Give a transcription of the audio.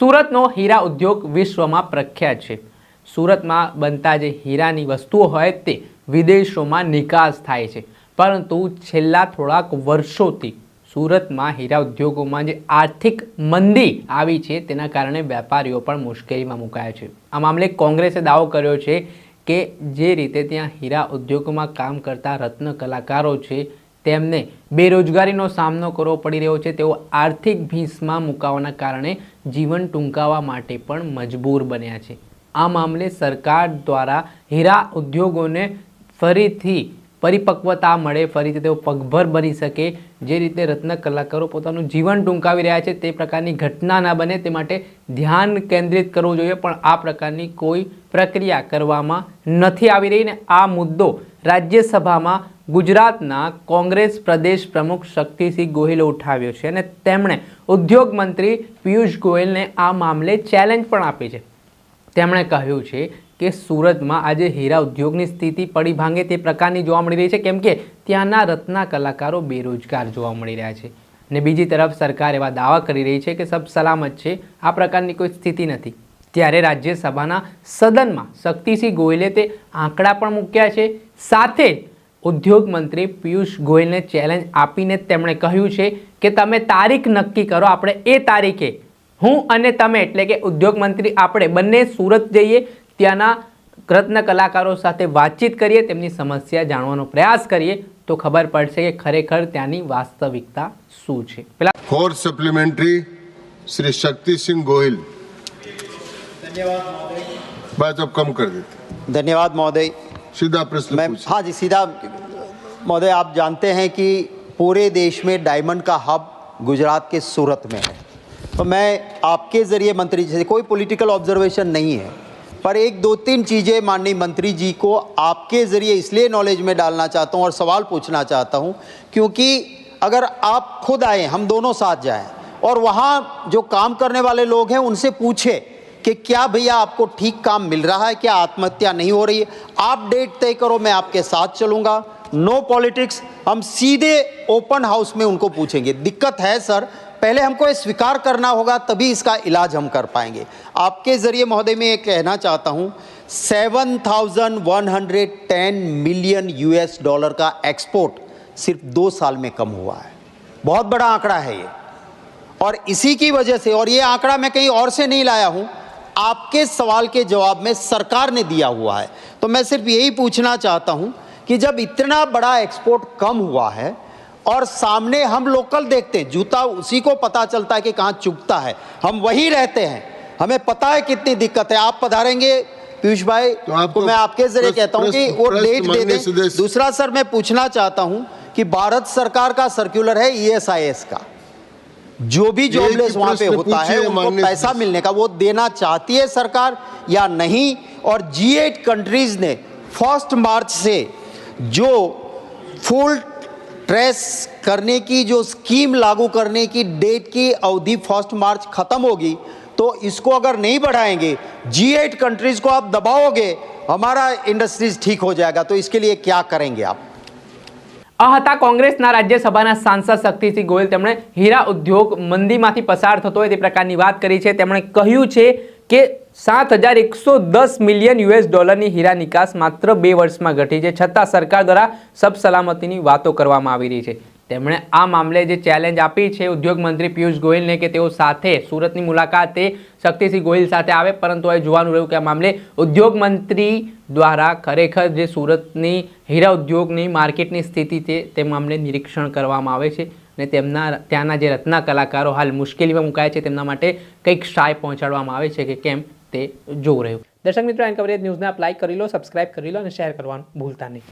સુરતનો હીરા ઉદ્યોગ વિશ્વમાં પ્રખ્યાત છે. સુરતમાં બનતા જે હીરાની વસ્તુઓ હોય તે વિદેશોમાં નિકાસ થાય છે. પરંતુ છેલ્લા થોડાક વર્ષોથી સુરતમાં હીરા ઉદ્યોગોમાં જે આર્થિક મંદી આવી છે તેના કારણે વેપારીઓ પણ મુશ્કેલીમાં મુકાયા છે. આ મામલે કોંગ્રેસે દાવો કર્યો છે કે જે રીતે ત્યાં હીરા ઉદ્યોગમાં કામ કરતા રત્ન કલાકારો છે તેમને બેરોજગારીનો સામનો કરવો પડી રહ્યો છે. તેઓ આર્થિક ભીંસમાં મુકાવાના કારણે જીવન ટૂંકાવવા માટે પણ મજબૂર બન્યા છે. આ મામલે સરકાર દ્વારા હીરા ઉદ્યોગોને ફરીથી પરિપક્વતા મળે, ફરીથી તેઓ પગભર બની શકે. જે રીતે રત્ન કલાકારો પોતાનું જીવન ટૂંકાવી રહ્યા છે, તે પ્રકારની ઘટના ના બને તે માટે ધ્યાન કેન્દ્રિત કરવું જોઈએ, પણ આ પ્રકારની કોઈ પ્રક્રિયા કરવામાં નથી આવી રહી ને આ મુદ્દો રાજ્યસભામાં ગુજરાતના કોંગ્રેસ પ્રદેશ પ્રમુખ શક્તિસિંહ ગોહિલે ઉઠાવ્યો છે અને તેમણે ઉદ્યોગ મંત્રી પિયુષ ગોયલને આ મામલે ચેલેન્જ પણ આપી છે. તેમણે કહ્યું છે કે સુરતમાં આજે હીરા ઉદ્યોગની સ્થિતિ પડી ભાંગે તે પ્રકારની જોવા મળી રહી છે, કેમ કે ત્યાંના રત્ના કલાકારો બેરોજગાર જોવા મળી રહ્યા છે. અને બીજી તરફ સરકાર એવા દાવા કરી રહી છે કે સબ સલામત છે, આ પ્રકારની કોઈ સ્થિતિ નથી. ત્યારે રાજ્યસભાના સદનમાં શક્તિસિંહ ગોયલે તે આંકડા પણ મૂક્યા છે. સાથે ઉદ્યોગ મંત્રી પિયુષ ગોયલને ચેલેન્જ આપીને તેમણે કહ્યું છે કે તમે તારીખ નક્કી કરો આપણે એ તારીખે હું અને તમે એટલે કે ઉદ્યોગ મંત્રી આપણે બંને સુરત જઈએ ત્યાંના રત્ન કલાકારો સાથે વાતચીત કરીએ તેમની સમસ્યા જાણવાનો પ્રયાસ કરીએ તો ખબર પડશે કે ખરેખર ત્યાંની વાસ્તવિકતા શું છે. પેલા ફોર સપ્લિમેન્ટરી શ્રી શક્તિસિંહ ગોહિલ. ધન્યવાદ બસ અબ કમ કર દેતે ધન્યવાદ મહોદય. सीधा प्रश्न मैं हाँ जी सीधा महोदय आप जानते हैं कि पूरे देश में डायमंड का हब गुजरात के सूरत में है। तो मैं आपके ज़रिए मंत्री जी से कोई पॉलिटिकल ऑब्जर्वेशन नहीं है पर एक दो तीन चीज़ें माननीय मंत्री जी को आपके ज़रिए इसलिए नॉलेज में डालना चाहता हूँ और सवाल पूछना चाहता हूँ क्योंकि अगर आप खुद आए हम दोनों साथ जाएँ और वहाँ जो काम करने वाले लोग हैं उनसे पूछे कि क्या भैया आपको ठीक काम मिल रहा है? क्या आत्महत्या नहीं हो रही है? आप डेट तय करो मैं आपके साथ चलूँगा। नो पॉलिटिक्स हम सीधे ओपन हाउस में उनको पूछेंगे। दिक्कत है सर पहले हमको ये स्वीकार करना होगा तभी इसका इलाज हम कर पाएँगे। आपके ज़रिए महोदय मैं ये कहना चाहता हूँ 7,110 मिलियन यूएस डॉलर का एक्सपोर्ट सिर्फ़ दो साल में कम हुआ है। बहुत बड़ा आंकड़ा है ये। और इसी की वजह से और ये आंकड़ा मैं कहीं और से नहीं लाया हूँ आपके सवाल के जवाब में सरकार ने दिया हुआ है। तो मैं सिर्फ़ यही पूछना चाहता हूँ कि जब इतना बड़ा एक्सपोर्ट कम हुआ है और सामने हम लोकल देखते हैं जूता उसी को पता चलता है कि कहाँ चुभता है। हम वही रहते हैं। हमें पता है कितनी दिक्कत है। आप पधारेंगे पीयूष भाई तो आपको तो मैं आपके ज़रिए कहता हूँ कि वो डेट दे दें दूसरा सर मैं पूछना चाहता हूँ कि भारत सरकार का सर्कुलर है ईएसआईएस का। जो भी जॉबलेस वहाँ पे होता है उनको पैसा मिलने का वो देना चाहती है सरकार या नहीं? और जी एट कंट्रीज़ ने फ़र्स्ट मार्च से जो फुल ट्रेस करने की जो स्कीम लागू करने की डेट की अवधि फ़र्स्ट मार्च खत्म होगी तो इसको अगर नहीं बढ़ाएँगे जी एट कंट्रीज़ को आप दबाओगे हमारा इंडस्ट्रीज़ ठीक हो जाएगा। तो इसके लिए क्या करेंगे आप? આ હતા કોંગ્રેસના રાજ્યસભાના સાંસદ શક્તિસિંહ ગોયલ. તેમણે હીરા ઉદ્યોગ મંદીમાંથી પસાર થતો હોય તે પ્રકારની વાત કરી છે. તેમણે કહ્યું છે કે સાત હજાર એકસો દસ મિલિયન યુએસ ડોલરની હીરા નિકાસ માત્ર બે વર્ષમાં ઘટી છે. છતાં સરકાર દ્વારા સબ સલામતીની વાતો કરવામાં આવી રહી છે. તેમણે આ મામલે જે ચેલેન્જ આપી છે ઉદ્યોગ મંત્રી પિયુષ ગોયલને કે તેઓ સાથે સુરતની મુલાકાતે શક્તિસિંહ ગોહિલ સાથે આવે, પરંતુ હવે જોવાનું રહ્યું કે આ મામલે ઉદ્યોગ મંત્રી દ્વારા ખરેખર જે સુરતની હીરા ઉદ્યોગની માર્કેટની સ્થિતિ છે, તે મામલે નિરીક્ષણ કરવામાં આવે છે અને તેમના ત્યાંના જે રત્ના કલાકારો હાલ મુશ્કેલીમાં મુકાયા છે, તેમના માટે કંઈક સહાય પહોંચાડવામાં આવે છે કે કેમ તે જોવું રહ્યું. દર્શક મિત્રો, એન કવરેજ ન્યૂઝને આપ લાઇક કરી લો સબસ્ક્રાઇબ કરી લો અને શેર કરવાનું ભૂલતા નહીં.